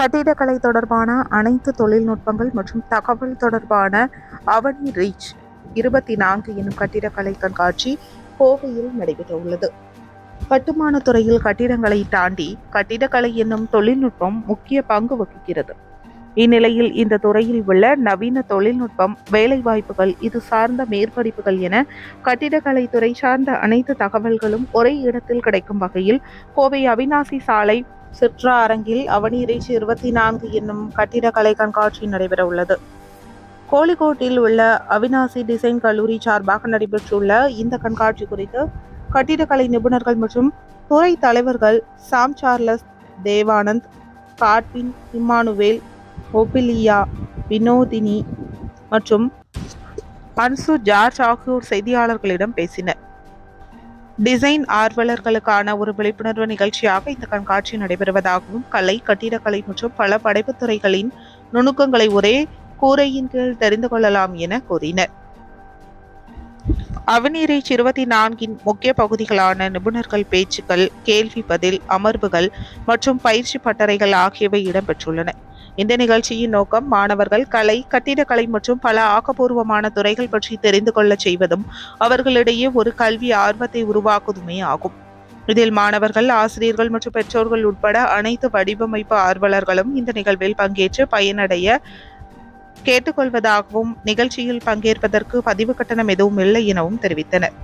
கட்டிடக்கலை தொடர்பான அனைத்து தொழில்நுட்பங்கள் மற்றும் தகவல் தொடர்பான அவனி ரீச் இருபத்தி நான்கு எனும் கட்டிடக்கலை கண்காட்சி கோவையில் நடைபெறவுள்ளது கட்டுமானத் துறையில் கட்டிடங்களை தாண்டி கட்டிடக்கலை என்னும் தொழில்நுட்பம் முக்கிய பங்கு வகிக்கிறது. இந்நிலையில் இந்த துறையில் உள்ள நவீன தொழில்நுட்பம் வேலைவாய்ப்புகள் இது சார்ந்த மேற்படிப்புகள் என கட்டிடக்கலை துறை சார்ந்த அனைத்து தகவல்களும் ஒரே இடத்தில் கிடைக்கும் வகையில் கோவை அவினாசி சாலை சிற்றா அரங்கில் அவனீரேஜ் இருபத்தி நான்கு என்னும் கட்டிடக்கலை கண்காட்சி நடைபெற உள்ளது. கோழிக்கோட்டில் உள்ள அவினாசி டிசைன் கல்லூரி சார்பாக நடைபெற்றுள்ள இந்த கண்காட்சி குறித்து கட்டிடக்கலை நிபுணர்கள் மற்றும் துறை தலைவர்கள் Sam Charles Devanand Godwin Emmanuel Ophelia Vinothini மற்றும் அன்சு ஜார்ஜ் ஆகியோர் செய்தியாளர்களிடம் பேசினர். டிசைன் ஆர்வலர்களுக்கான ஒரு விழிப்புணர்வு நிகழ்ச்சியாக இந்த கண்காட்சி நடைபெறுவதாகவும் கலை கட்டிடக்கலை மற்றும் பல படைப்புத் துறைகளின் நுணுக்கங்களை ஒரே கூரையின் கீழ் தெரிந்து கொள்ளலாம் என கூறினர். அவனீரேஜ் இருபத்தி நான்கின் முக்கிய பகுதிகளான நிபுணர்கள் பேச்சுக்கள் கேள்வி பதில் அமர்வுகள் மற்றும் பயிற்சி பட்டறைகள் ஆகியவை இடம்பெற்றுள்ளன. இந்த நிகழ்ச்சியின் நோக்கம் மாணவர்கள் கலை கட்டிடக்கலை மற்றும் பல ஆக்கப்பூர்வமான துறைகள் பற்றி தெரிந்து கொள்ளச் செய்வதும் அவர்களிடையே ஒரு கல்வி ஆர்வத்தை உருவாக்குவதுமே ஆகும். இதில் மாணவர்கள் ஆசிரியர்கள் மற்றும் பெற்றோர்கள் உட்பட அனைத்து வடிவமைப்பு ஆர்வலர்களும் இந்த நிகழ்வில் பங்கேற்று பயனடைய கேட்டுக்கொள்வதாகவும் நிகழ்ச்சியில் பங்கேற்பதற்கு பதிவு கட்டணம் எதுவும் இல்லை எனவும் தெரிவித்தனர்.